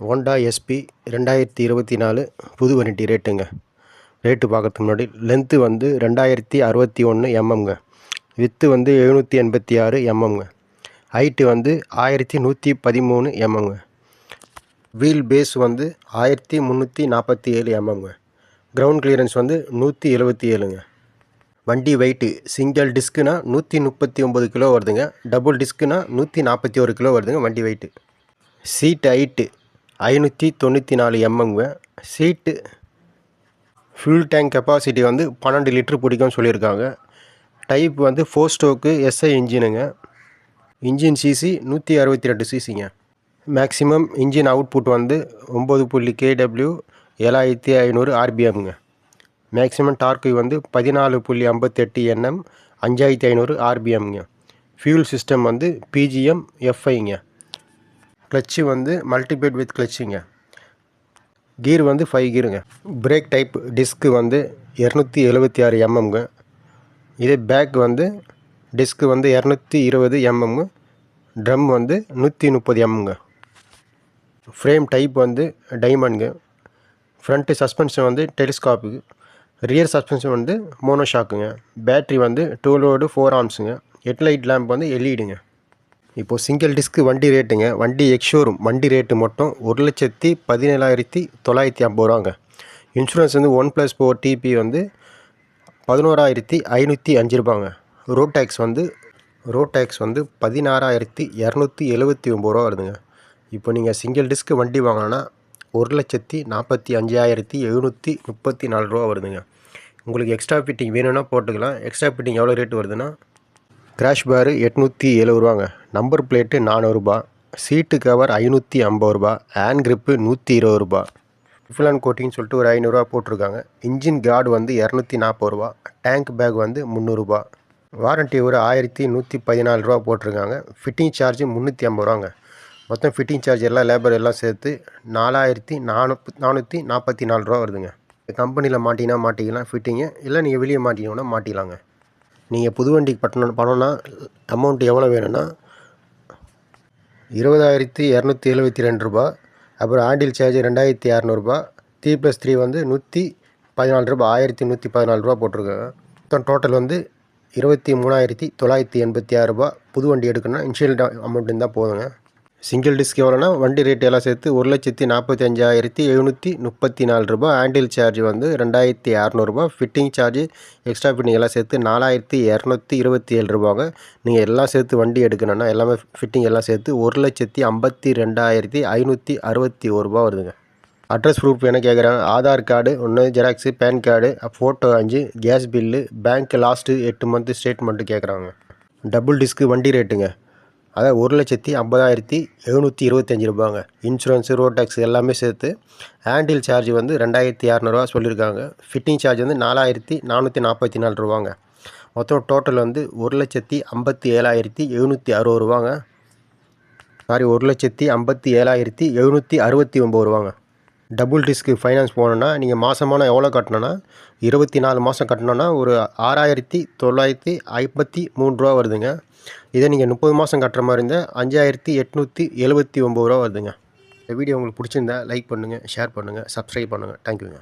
Honda SP ரெண்டாயிரத்தி இருபத்தி நாலு புது வண்டி ரேட்டுங்க ரேட்டு பார்க்கறதுக்கு முன்னாடி லென்த்து வந்து ரெண்டாயிரத்தி அறுபத்தி ஒன்று எம்எம்ங்க வித்து வந்து எழுநூற்றி எண்பத்தி ஆறு எம்எம்ங்க ஹைட்டு வந்து ஆயிரத்தி நூற்றி பதிமூணு எம்எம்ங்க வீல் பேஸ் வந்து ஆயிரத்தி முந்நூற்றி நாற்பத்தி ஏழு எம்எம்ங்க கிரவுண்ட் கிளியரன்ஸ் வந்து நூற்றி எழுபத்தி ஏழுங்க. வண்டி வெயிட்டு சிங்கிள் டிஸ்க்குனா நூற்றி முப்பத்தி ஒம்பது கிலோ வருதுங்க. டபுள் டிஸ்க்குனா நூற்றி நாற்பத்தி ஒரு கிலோ வருதுங்க வண்டி வெயிட்டு சீட் ஹைட்டு ஐநூற்றி தொண்ணூற்றி நாலு எம்எம்ங்க சீட்டு ஃபியூல் டேங்க் கெப்பாசிட்டி வந்து பன்னெண்டு லிட்டர் பிடிக்கும்னு சொல்லியிருக்காங்க. டைப் வந்து ஃபோர் ஸ்டோக்கு எஸ்ஐ இன்ஜினுங்க இன்ஜின் சிசி நூற்றி அறுபத்தி ரெண்டு சிசிங்க மேக்ஸிமம் இன்ஜின் அவுட்புட் வந்து ஒம்பது புள்ளி கேடபிள்யூ ஏழாயிரத்தி ஐநூறு ஆர்பிஎம்ங்க மேக்ஸிமம் டார்க்கு வந்து பதினாலு புள்ளி ஐம்பத்தெட்டு என்எம் அஞ்சாயிரத்தி ஐநூறு ஆர்பிஎம்ங்க ஃபியூல் சிஸ்டம் வந்து பிஜிஎம் எஃப்ஐங்க கிளச்சு வந்து மல்டிபேட் வித் கிளச்சுங்க. கீர் வந்து ஃபைவ் கீருங்க. பிரேக் டைப் டிஸ்க்கு வந்து இரநூத்தி எழுபத்தி ஆறு எம்எம்ங்க. இதே பேக் வந்து டிஸ்க்கு வந்து இரநூத்தி இருபது எம்எம்ங்க. ட்ரம் வந்து நூற்றி முப்பது எம்எம்ங்க. ஃப்ரேம் டைப் வந்து டைமண்ட்ங்க. ஃப்ரண்ட்டு சஸ்பென்ஷன் வந்து டெலிஸ்காப்புக்கு ரியர் சஸ்பென்ஷன் வந்து மோனோஷாக்குங்க. பேட்ரி வந்து டூ லோடு ஃபோர் ஆம்ஸுங்க. ஹெட்லைட் லேம்ப் வந்து எல்இடிங்க. இப்போது சிங்கிள் டிஸ்க்கு வண்டி ரேட்டுங்க வண்டி எக்ஷோரூம் வண்டி ரேட்டு மட்டும் ஒரு லட்சத்தி பதினேழாயிரத்தி தொள்ளாயிரத்தி ஐம்பது ரூபாங்க. இன்சூரன்ஸ் வந்து ஒன் ப்ளஸ் ஃபோர் டிபி வந்து பதினோராயிரத்தி ஐநூற்றி அஞ்சு ரூபாங்க. ரோட் டேக்ஸ் வந்து ரோட் டேக்ஸ் வந்து பதினாறாயிரத்தி இரநூத்தி எழுபத்தி ஒம்பது ரூபா வருதுங்க. இப்போ நீங்கள் சிங்கிள் டிஸ்க்கு வண்டி வாங்கினா ஒரு லட்சத்தி நாற்பத்தி அஞ்சாயிரத்தி எழுநூற்றி முப்பத்தி நாலு ரூபா வருதுங்க. உங்களுக்கு எக்ஸ்ட்ரா ஃபிட்டிங் வேணும்னா போட்டுக்கலாம். எக்ஸ்ட்ரா ஃபிட்டிங் எவ்வளோ ரேட் வருதுன்னா கிராஷ் பாரு எட்நூற்றி எழுபது ரூபாங்க. நம்பர் பிளேட்டு நானூறுரூபா சீட்டு கவர் ஐநூற்றி ஐம்பது ரூபா. ஹேண்ட் கிரிப்பு நூற்றி இருபது ரூபா. ரிஃபிலான் கோட்டின்னு சொல்லிட்டு ஒரு ஐநூறுரூவா போட்டிருக்காங்க. இன்ஜின் கார்டு வந்து இரநூத்தி நாற்பது ரூபா. டேங்க் பேக் வந்து முந்நூறுரூபா வாரண்ட்டி ஒரு ஆயிரத்தி நூற்றி பதினாலு ரூபா போட்டிருக்காங்க. ஃபிட்டிங் சார்ஜ் முந்நூற்றி ஐம்பது ரூபாங்க. மொத்தம் ஃபிட்டிங் சார்ஜ் எல்லாம் லேபர் எல்லாம் சேர்த்து நாலாயிரத்தி நானூ நானூற்றி நாற்பத்தி நாலு ரூபா வருதுங்க. கம்பெனியில் மாட்டினா மாட்டிக்கலாம். ஃபிட்டிங்கு இல்லை நீங்கள் வெளியே மாட்டிக்கணும்னா மாட்டிக்கலாங்க. நீங்கள் புது வண்டிக்கு பட்டணம் பணம்னா அமௌண்ட் எவ்வளோ வேணும்னா இருபதாயிரத்தி இரநூத்தி எழுபத்தி ரெண்டு ரூபா அப்புறம் ஆண்டில் சார்ஜ் ரெண்டாயிரத்தி இரநூறுபா த்ரீ ப்ளஸ் த்ரீ வந்து நூற்றி பதினாலு ரூபா ஆயிரத்தி நூற்றி பதினாலு ரூபா போட்டிருக்காங்க. மொத்தம் டோட்டல் வந்து இருபத்தி மூணாயிரத்தி தொள்ளாயிரத்தி எண்பத்தி ஆறு ரூபா புது வண்டி எடுக்கணும்னா இன்ஷியல் அமௌண்ட் இருந்தால் போதுங்க. சிங்கிள் டிஸ்க் எவ்வளோனா? வண்டி ரேட் எல்லாம் சேர்த்து ஒரு லட்சத்தி நாற்பத்தி அஞ்சாயிரத்தி எழுநூற்றி முப்பத்தி நாலு ரூபா ஆண்டில் சார்ஜ் வந்து ரெண்டாயிரத்தி அறநூறுபா ஃபிட்டிங் சார்ஜ் எக்ஸ்ட்ரா ஃபிட்டிங் எல்லாம் சேர்த்து நாலாயிரத்தி இரநூத்தி இருபத்தி ஏழு ரூபாங்க நீங்கள் எல்லாம் சேர்த்து வண்டி எடுக்கணும்னா எல்லாமே ஃபிட்டிங் எல்லாம் சேர்த்து ஒரு லட்சத்தி ஐம்பத்தி ரெண்டாயிரத்தி ஐநூற்றி அறுபத்தி ஒரு ரூபா வருதுங்க. அட்ரஸ் ப்ரூஃப் என்ன கேட்குறாங்க ஆதார் கார்டு ஒன்று ஜெராக்ஸு பேன் கார்டு ஃபோட்டோ அஞ்சு கேஸ் பில்லு பேங்க் லாஸ்ட்டு எட்டு மந்த்து ஸ்டேட்மெண்ட்டு கேட்குறாங்க டபுள் டிஸ்க்கு வண்டி ரேட்டுங்க அதாவது ஒரு லட்சத்தி ஐம்பதாயிரத்தி எழுநூற்றி இருபத்தஞ்சி ரூபாங்க. இன்சூரன்ஸு ரோட் டேக்ஸ் எல்லாமே சேர்த்து ஹேண்டில் சார்ஜ் வந்து ரெண்டாயிரத்தி இரநூறுவா சொல்லியிருக்காங்க. ஃபிட்டிங் சார்ஜ் வந்து நாலாயிரத்தி நானூற்றி நாற்பத்தி நாலு ரூபாங்க. மொத்தம் டோட்டல் வந்து ஒரு லட்சத்தி ஐம்பத்தி ஏழாயிரத்தி எழுநூற்றி அறுபது ரூபாங்க. சாரி ஒரு லட்சத்தி ஐம்பத்தி ஏழாயிரத்தி எழுநூற்றி அறுபத்தி ஒம்பது ரூபாங்க. டபுள் டிஸ்க்கு ஃபைனான்ஸ் போகணுன்னா நீங்கள் மாதமான எவ்வளோ கட்டணுன்னா இருபத்தி நாலு மாதம் கட்டினோன்னா ஒரு ஆறாயிரத்தி தொள்ளாயிரத்தி ஐம்பத்தி மூணு ரூபா வருதுங்க. இதே நீங்கள் முப்பது மாதம் கட்டுற மாதிரி இருந்தால் அஞ்சாயிரத்தி எட்நூற்றி எழுபத்தி ஒம்பது ரூபா வருதுங்க. இந்த வீடியோ உங்களுக்கு பிடிச்சிருந்தா லைக் பண்ணுங்கள் ஷேர் பண்ணுங்கள் சப்ஸ்கிரைப் பண்ணுங்கள் தேங்க்யூங்க